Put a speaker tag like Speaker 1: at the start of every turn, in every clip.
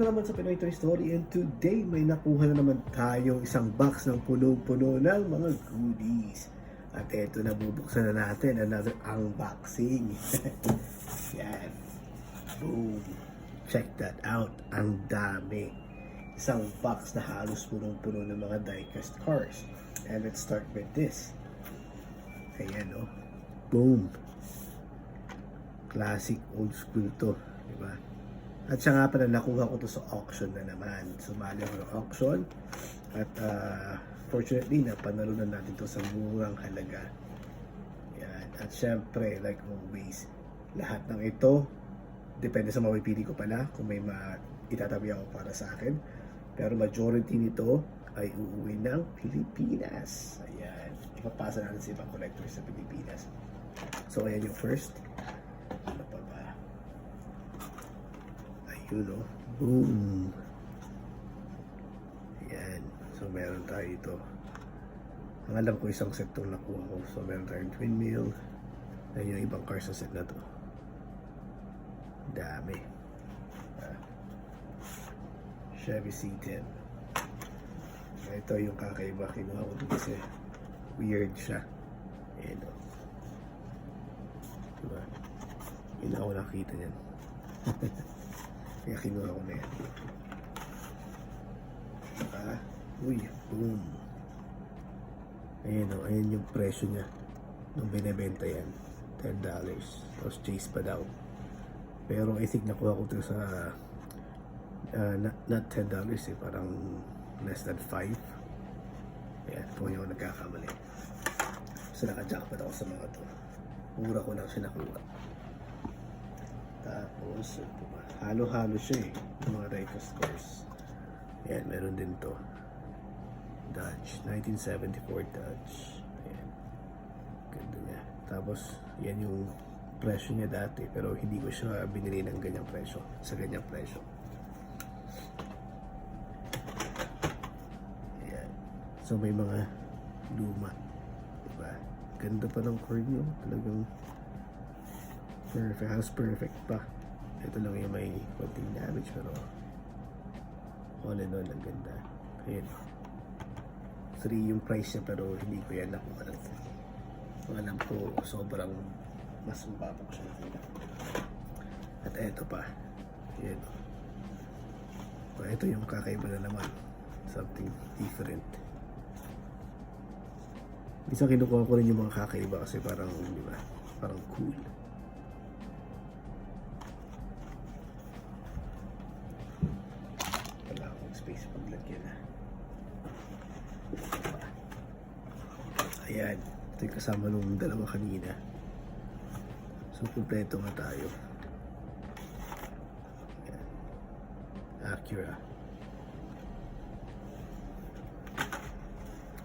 Speaker 1: na naman sa Pinoy Toy Story and today may nakuha na naman tayong isang box ng punong-puno ng mga goodies. At eto na bubuksan na natin another unboxing. Yan. Boom. Check that out. Ang dami. Isang box na halos punong-puno ng mga diecast cars. And let's start with this. Ayan oh. Boom. Classic old school to. Diba? At siya nga pala, nakuha ko to sa auction na naman. Sumali ako ng auction. At uh, fortunately, napanalunan natin to sa murang halaga. Yan. At syempre, like always, lahat ng ito, depende sa mapipili ko pala kung may ma itatabi ako para sa akin. Pero majority nito ay uuwi ng Pilipinas. Ayan. Ipapasa natin sa ibang collectors sa Pilipinas. So, ayan yung first. Ano pa ba? Ayun o. Boom. Ayan. So, meron tayo ito. Ang alam ko isang set itong nakuha ko. So, meron tayong twin mill. Ayan yung ibang cars sa set na to. Dami. Ah. Chevy C10. Ito yung kakaiba. Kinuha ko kasi weird siya. Ayan o. Diba? Yun ako nakita niyan. Kaya kinuha ko na yan. Ah, uy, boom. Ayan o, ayan yung presyo niya. Nung binibenta yan. $10. Tapos chase pa daw. Pero I think nakuha ko ito sa uh, not, not $10 eh, parang less than 5. Ayan, kung yung nagkakamali. So naka-jackpot ako sa mga to. Mura ko lang siya nakuha. Tapos? Halo-halo siya eh. Mga diecast cars. Ayan, meron din to. Dodge. 1974 Dodge. Ayan. Ganda niya. Tapos, yan yung presyo niya dati. Pero hindi ko siya binili ng ganyang presyo. Sa ganyang presyo. Ayan. So, may mga luma. Diba? Ganda pa ng cord niyo. Talagang perfect. Halos perfect pa. Ito lang yung may konting damage pero all in all, ang ganda. Ayan. 3 yung price niya pero hindi ko yan nakuha ng Kung alam ko, sobrang mas mababa ko siya. At eto pa. Ayan. O, ito yung kakaiba na naman. Something different. Minsan kinukuha ko rin yung mga kakaiba kasi parang, di ba, parang cool. Kasama nung dalawa kanina. So, kumpleto nga tayo. Ayan. Acura.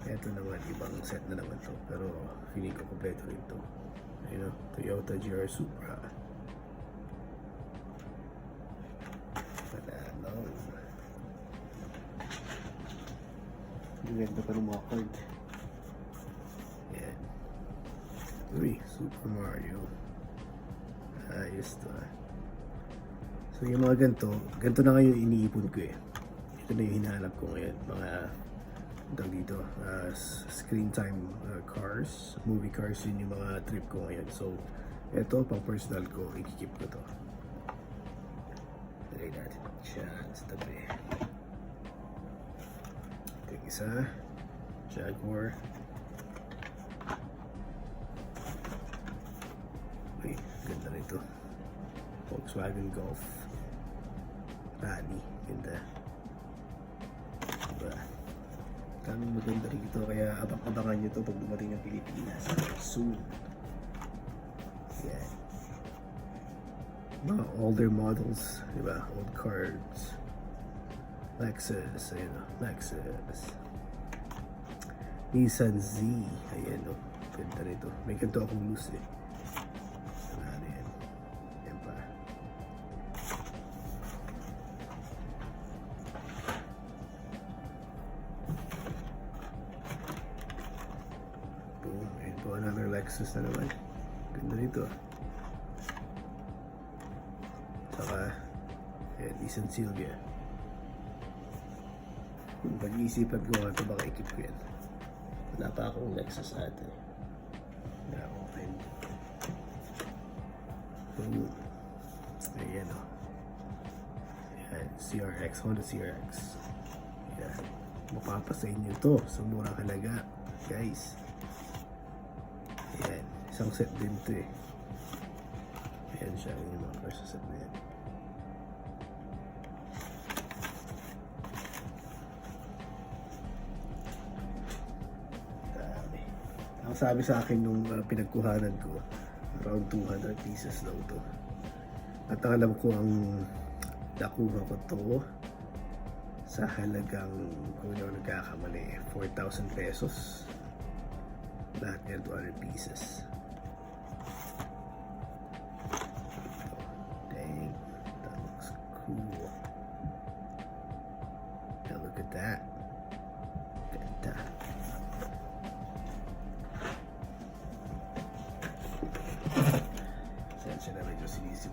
Speaker 1: Ito naman, ibang set na naman to. Pero, feeling ko kumpleto rin to. Ayun o, Toyota GR Supra. Ang ganda pa ng mga card. 3 Super Mario ayos to ah. so yung mga ganito ganito na ngayon iniipon ko eh ito na yung hinahanap ko ngayon mga tawag dito uh, screen time uh, cars movie cars yun yung mga trip ko ngayon so ito pang personal ko ikikip ko to Lagay natin dyan sa tabi. Ito yung isa. Jaguar. Ganda nito. Volkswagen Golf. Rally. Ganda. Diba? Daming maganda rin ito. Kaya abang-abangan nyo to pag dumating ng Pilipinas. Soon. Yan. Mga older models. Diba? Old cards. Lexus. Ayun o. Lexus. Nissan Z. Ayan o. Ganda nito. May ganito akong loose eh. Po. Another Lexus na naman. Ganda nito. Saka, ayan, Nissan Silvia. Pag-iisipan ko nga ito, baka ikip ko yan. Wala pa akong Lexus ate. Wala akong friend. Boom. Ayan o. Ayan, CRX, Honda CRX. Ayan. Mapapa sa inyo to sa murang halaga. Guys. Ayan. Isang set din to eh. Ayan siya. Yung mga sa set na yan. Dami. Ang sabi sa akin nung uh, pinagkuhanan ko, around 200 pieces daw to. At alam ko ang nakuha ko to sa halagang, kung hindi ako nagkakamali, 4,000 pesos. Lahat yan 200 pieces.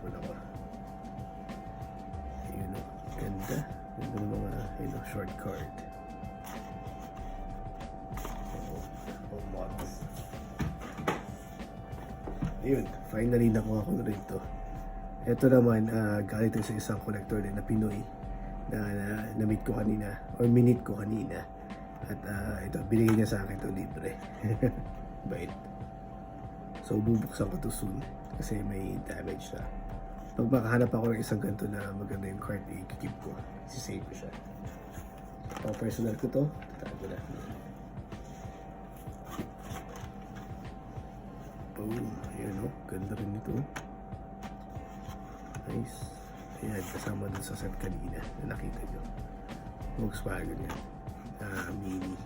Speaker 1: Sinisipon ako. Ayun o, ganda. Ganda ng mga, yun o, short card. Oo, all models. Ayun, finally nakuha ko na rin ito. Ito naman, ah, galing sa isang collector din na Pinoy na, na na-meet ko kanina or minute ko kanina. At ah, ito, binigay niya sa akin ito libre. Bait. So, bubuksan ko to soon kasi may damage siya. Pag makahanap ako ng isang ganito na maganda yung card, i-keep ko. Si-save ko siya. Pang personal ko to, tatago na. Boom. Ayan o, ganda rin ito. Nice. Ayan, kasama dun sa set kanina na nakita nyo. Volkswagen yan. Ah, mini.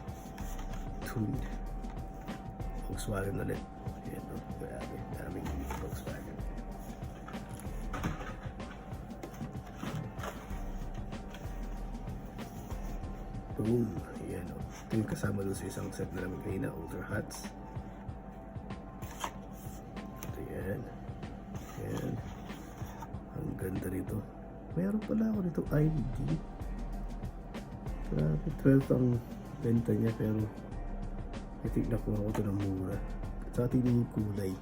Speaker 1: Tuned. Volkswagen ulit. Ayan o, grabe. Daming mini Volkswagen. Boom. Ayan o. Ito yung kasama dun sa isang set na namin kanina, Ultra Huts. Ayan. Ayan. Ang ganda nito. Meron pala ako nito ID. Grabe, 12 ang benta niya pero I think nakuha ko ito ng mura. Sa atin yung kulay.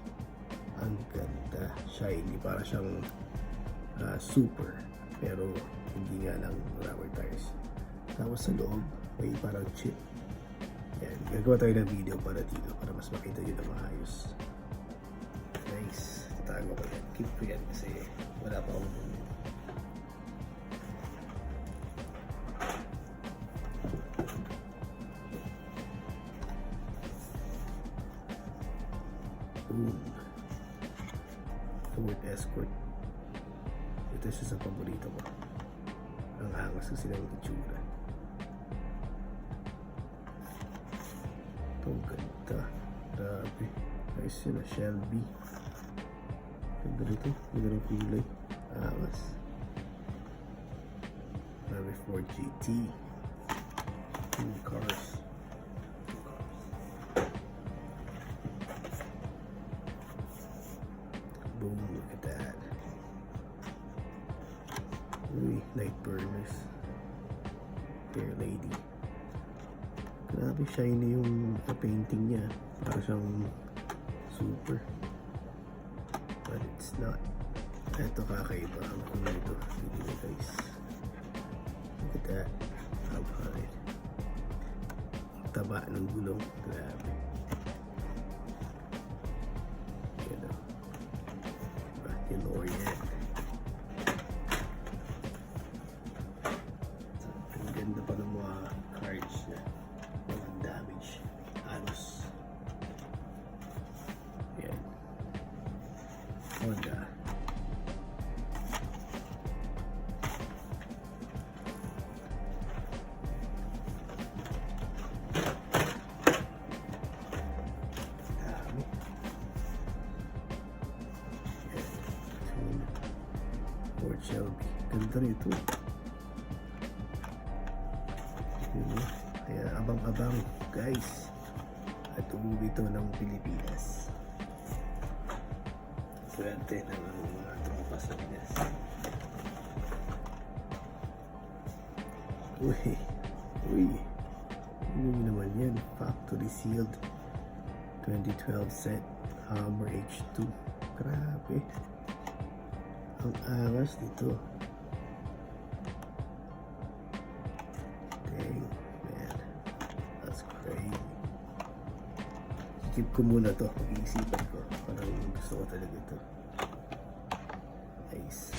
Speaker 1: Ang ganda. Shiny. Para siyang ah, super. Pero hindi nga lang rubber tires. Tapos sa loob, may parang chip. Yan. Gagawa tayo ng video para dito para mas makita nyo na maayos. Nice. Tatago ko yan. Keep ko yan kasi wala pa akong Boom. Ford Escort. Ito siya sa paborito ko. Ang angas kasi ng itsura. Ang ganda. Grabe. Nice yun ah, Shelby. Ganda rito. Ganda ng kulay. Angas. Grabe, Ford GT. Two cars. Two cars. Boom, look at that. Uy, light burners. Fair lady. Grabe shiny yung uh, painting niya. Para siyang super. But it's not. Ito kakaiba. Ang kulay ito. Hindi na guys. Look at that. How. Ang taba ng gulong. Grabe. Yan o. Diba? Tin-orient. Ang Swerte ng mga tropa sa Pinas. Uy, Uy. Ano naman yan? Factory sealed. 2012 set. Hammer H2. Grabe. Ang angas dito. Keep ko muna to. Pag-iisipan ko. Parang gusto ko talaga to. Nice.